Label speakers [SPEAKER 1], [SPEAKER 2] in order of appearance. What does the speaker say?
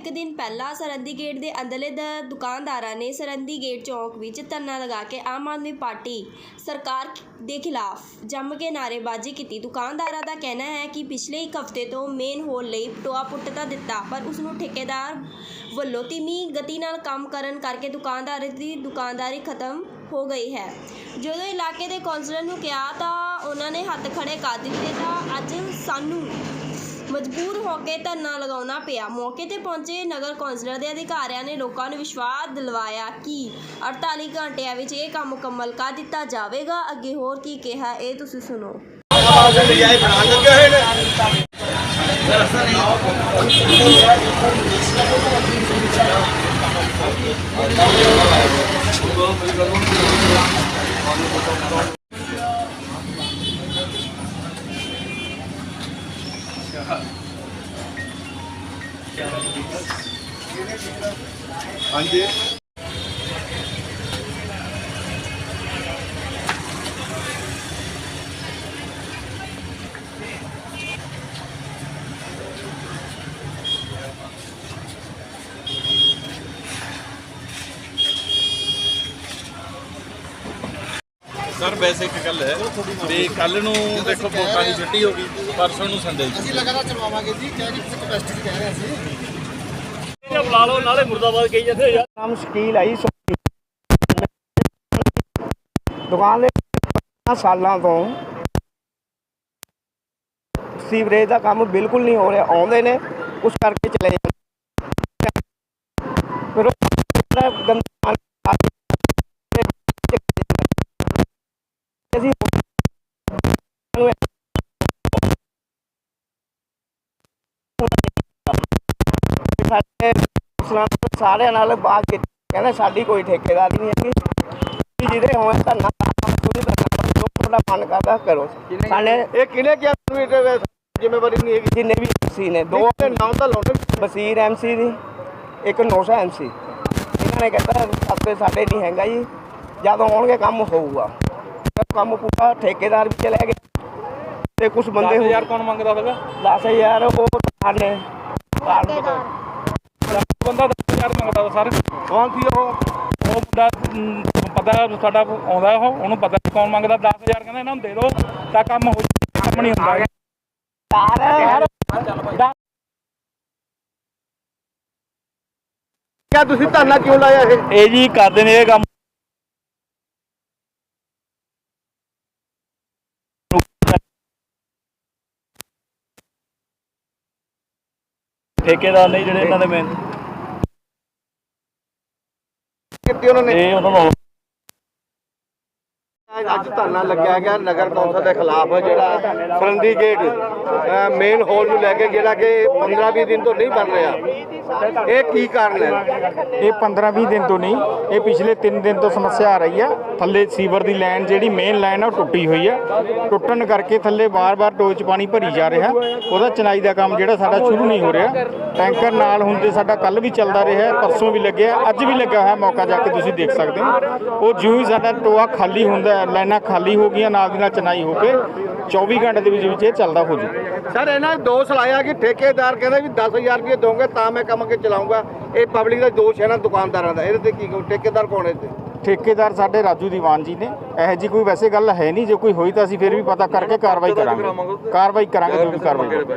[SPEAKER 1] ਇੱਕ ਦਿਨ ਪਹਿਲਾਂ ਸਰਹੱਦੀ ਗੇਟ ਦੇ ਅੰਦਰਲੇ ਦ- ਦੁਕਾਨਦਾਰਾਂ ਨੇ ਸਰਹੱਦੀ ਗੇਟ ਚੌਕ ਵਿੱਚ ਧਰਨਾ ਲਗਾ ਕੇ ਆਮ ਆਦਮੀ ਪਾਰਟੀ ਸਰਕਾਰ ਦੇ ਖਿਲਾਫ ਜੰਮ ਕੇ ਨਾਅਰੇਬਾਜ਼ੀ ਕੀਤੀ। ਦੁਕਾਨਦਾਰਾਂ ਦਾ ਕਹਿਣਾ ਹੈ ਕਿ ਪਿਛਲੇ ਇੱਕ ਹਫ਼ਤੇ ਤੋਂ ਮੇਨ ਹੋਲ ਲਈ ਟੋਆ ਪੁੱਟ ਤਾਂ ਦਿੱਤਾ, ਪਰ ਉਸ ਨੂੰ ਠੇਕੇਦਾਰ ਵੱਲੋਂ ਧੀਮੀ ਗਤੀ ਨਾਲ ਕੰਮ ਕਰਨ ਕਰਕੇ ਦੁਕਾਨਦਾਰ ਦੀ ਦੁਕਾਨਦਾਰੀ ਖਤਮ ਹੋ ਗਈ ਹੈ। ਜਦੋਂ ਇਲਾਕੇ ਦੇ ਕੌਂਸਲਰ ਨੂੰ ਕਿਹਾ ਤਾਂ ਉਹਨਾਂ ਨੇ ਹੱਥ ਖੜੇ ਕਰ ਦਿੱਤੇ ਤਾਂ ਅੱਜ ਸਾਨੂੰ ਮਜਬੂਰ ਹੋ ਕੇ ਧਰਨਾ ਲਗਾਉਣਾ ਪਿਆ। ਮੌਕੇ ਤੇ ਪਹੁੰਚੇ ਨਗਰ ਕੌਂਸਲਰ ਦੇ ਅਧਿਕਾਰੀਆਂ ਨੇ ਲੋਕਾਂ ਨੂੰ ਵਿਸ਼ਵਾਸ ਦਿਲਵਾਇਆ ਕਿ 48 ਘੰਟਿਆਂ ਵਿੱਚ ਇਹ ਕੰਮ ਮੁਕੰਮਲ ਕਰ ਦਿੱਤਾ ਜਾਵੇਗਾ। ਅੱਗੇ ਹੋਰ ਕੀ ਕਿਹਾ, ਇਹ ਤੁਸੀਂ ਸੁਣੋ।
[SPEAKER 2] Hadi.
[SPEAKER 3] ਸਰ ਵੈਸੇ ਇੱਕ ਗੱਲ ਹੈ ਵੀ ਕੱਲ ਨੂੰ ਦੇਖੋ ਵੋਟਾਂ ਦੀ ਛੁੱਟੀ ਹੋ ਗਈ ਪਰਸੋਂ ਨੂੰ ਸੰਡੇ
[SPEAKER 2] ਅਸੀਂ ਲਗਾਤਾਰ ਚਲਵਾਵਾਂਗੇ ਜੀ ਕਹਿ ਕੇ ਕਿਸੇ ਕਪੈਸਿਟੀ ਕਹਿ ਰਹੇ ਸੀ
[SPEAKER 4] ਬੁਲਾ ਲਓ ਨਾਲੇ ਮੁਰਦਾਬਾਦ ਕਹੀ ਜਾਂਦੇ ਯਾਰ
[SPEAKER 5] ਨਾਮ ਸ਼ਕੀਲ ਆਈ ਦੁਕਾਨ ਦੇ 15 ਸਾਲਾਂ ਤੋਂ ਸੀਵਰੇਜ ਦਾ ਕੰਮ ਬਿਲਕੁਲ ਨਹੀਂ ਹੋ ਰਿਹਾ ਆਉਂਦੇ ਨੇ ਉਸ ਕਰਕੇ ਚਲੇ ਜਾਂਦੇ ਸਾਰਿਆਂ ਨਾਲ ਬਾਤ ਕੀਤੀ। ਕਹਿੰਦੇ ਸਾਡੀ ਕੋਈ ਠੇਕੇਦਾਰੀ ਨਹੀਂ ਹੈਗੀ। ਵੀ ਜਿਹਦੇ ਹੋਏ ਧਰਨਾ ਤੁਸੀਂ ਧਰਨਾ ਜੋ ਤੁਹਾਡਾ ਮਨ ਕਰਦਾ ਕਰੋ। ਸਾਡੇ
[SPEAKER 2] ਇਹ ਕਿਹਨੇ ਕਿਹਾ ਤੁਹਾਨੂੰ ਇਹ ਜ਼ਿੰਮੇਵਾਰੀ ਨਹੀਂ ਹੈਗੀ?
[SPEAKER 5] ਜਿੰਨੇ ਵੀ ਐਮਸੀ ਨੇ ਦੋ
[SPEAKER 2] ਦੋ ਨਾਮ ਤਾਂ ਲਾਉਣੇ
[SPEAKER 5] ਬਸੀਰ ਐਮਸੀ ਦੀ ਇੱਕ ਨੋਸਾ ਐਮਸੀ ਇਹਨਾਂ ਨੇ ਕਹਿੰਦਾ ਸਾਡੇ ਸਾਡੇ ਨਹੀਂ ਹੈਗਾ ਜੀ। ਜਦੋਂ ਆਉਣਗੇ ਕੰਮ ਹੋਊਗਾ। ਕੰਮ ਪੂਰਾ ਠੇਕੇਦਾਰ ਵੀ ਚਲੇ ਗਏ। ਤੇ ਕੁਝ ਬੰਦੇ ਹੋ
[SPEAKER 4] ਯਾਰ ਕੌਣ ਮੰਗਦਾ ਹੋਵੇਗਾ
[SPEAKER 5] 10000 ਉਹ ਤੁਹਾਡੇ
[SPEAKER 4] ਬੰਦਾ 10000 ਮੰਗਦਾ ਵਾ ਸਰ।
[SPEAKER 2] ਕੌਣ ਸੀ ਉਹ?
[SPEAKER 4] ਉਹ ਮੁੰਡਾ ਅਮ, ਪਤਾ ਸਾਡਾ ਆਉਂਦਾ ਉਹ ਉਹਨੂੰ ਪਤਾ ਕੌਣ ਮੰਗਦਾ 10000 ਕਹਿੰਦਾ ਇਹਨਾਂ ਨੂੰ ਦੇ ਦਿਓ ਤਾਂ ਕੰਮ ਹੋ ਜਾਊ। ਕੰਮ ਨਹੀਂ ਹੁੰਦਾ।
[SPEAKER 5] ਯਾਰ
[SPEAKER 2] ਕਿਆ ਤੁਸੀਂ ਧਰਨਾ ਕਿਉਂ ਲਾਇਆ ਇਹ?
[SPEAKER 4] ਇਹ ਜੀ ਕਰਦੇ ਨੇ ਇਹ ਕੰਮ। ਠੇਕੇਦਾਰ ਨਹੀਂ ਜਿਹੜੇ ਇਹਨਾਂ ਦੇ ਮੇਨ
[SPEAKER 2] ਕੀਤੀ ਉਹਨਾਂ ਨੇ?
[SPEAKER 4] ਇਹ ਉਹਨਾਂ ਨੂੰ
[SPEAKER 2] ਅੱਜ ਧਰਨਾ ਲੱਗਿਆ ਗਿਆ ਨਗਰ ਕੌਂਸਲ ਦੇ ਖਿਲਾਫ ਜਿਹੜਾ ਫਰੰਦੀ ਗੇਟ ਮੇਨ ਹਾਲ ਨੂੰ ਲੈ ਕੇ ਜਿਹੜਾ ਕਿ 15-20 ਦਿਨ ਤੋਂ ਨਹੀਂ ਬਣ ਰਿਹਾ। ਇਹ ਕੀ ਕਾਰਨ ਹੈ?
[SPEAKER 6] ਇਹ 15-20 ਦਿਨ ਤੋਂ ਨਹੀਂ ਇਹ ਪਿਛਲੇ 3 ਦਿਨ ਤੋਂ ਸਮੱਸਿਆ ਆ ਰਹੀ ਹੈ ਥੱਲੇ ਸੀਵਰ ਦੀ ਲਾਈਨ ਜਿਹੜੀ ਮੇਨ ਲਾਈਨ ਆ, ਉਹ ਟੁੱਟੀ ਹੋਈ ਹੈ ਟੁੱਟਣ ਕਰਕੇ ਥੱਲੇ ਵਾਰ ਵਾਰ ਟੋਏ 'ਚ ਪਾਣੀ ਭਰੀ ਜਾ ਰਿਹਾ। ਉਹਦਾ ਚਨਾਈ ਦਾ ਕੰਮ ਜਿਹੜਾ ਸਾਡਾ ਸ਼ੁਰੂ ਨਹੀਂ ਹੋ ਰਿਹਾ। ਟੈਂਕਰ ਨਾਲ ਹੁਣ ਤੇ ਸਾਡਾ ਕੱਲ ਵੀ ਚੱਲਦਾ ਰਿਹਾ, ਪਰਸੋਂ ਵੀ ਲੱਗਿਆ, ਅੱਜ ਵੀ ਲੱਗਿਆ ਹੋਇਆ ਮੌਕਾ ਜਾ ਕੇ ਤੁਸੀਂ ਦੇਖ ਸਕਦੇ ਹੋ। ਉਹ ਜਿਉਂ ਹੀ ਸਾਡਾ ਟੋਆ ਖਾਲੀ ਹੁੰਦਾ, ਲਾਈਨਾਂ ਖਾਲੀ ਹੋ ਗਈਆਂ, ਨਾਲ ਦੀ ਨਾਲ ਚਨਾਈ ਹੋ ਕੇ 24 ਘੰਟੇ ਦੇ ਵਿੱਚ ਵਿੱਚ ਇਹ ਚੱਲਦਾ ਹੋ ਜੂ
[SPEAKER 2] ਸਰ, ਇਹਨਾਂ ਨੇ ਦੋਸ਼ ਲਾਇਆ ਕਿ ਠੇਕੇਦਾਰ ਕਹਿੰਦਾ ਵੀ 10000 ਰੁਪਏ ਦੋਗੇ ਤਾਂ ਮੈਂ ਕੰਮ ਅੱਗੇ ਚਲਾਉਂਗਾ ਇਹ ਪਬਲਿਕ ਦਾ ਦੋਸ਼ ਹੈ ਨਾ, ਦੁਕਾਨਦਾਰਾਂ ਦਾ। ਇਹਦੇ ਤੇ ਕੀ ਕਹੋ, ਠੇਕੇਦਾਰ ਕੌਣ ਹੈ ਇਹਦੇ
[SPEAKER 6] ਠੇਕੇਦਾਰ ਸਾਡੇ ਰਾਜੂ ਦੀਵਾਨ ਜੀ ਨੇ। ਇਹੋ ਜੀ ਕੋਈ ਵੈਸੇ ਗੱਲ ਹੈ ਨਹੀਂ ਜੇ ਕੋਈ ਹੋਈ ਤਾਂ ਅਸੀਂ ਫਿਰ ਵੀ ਪਤਾ ਕਰਕੇ ਕਾਰਵਾਈ ਕਰਾਂਗੇ। ਕਾਰਵਾਈ ਕਰਾਂਗੇ ਜੋ ਵੀ ਕਾਰਵਾਈ ਹੋਵੇ।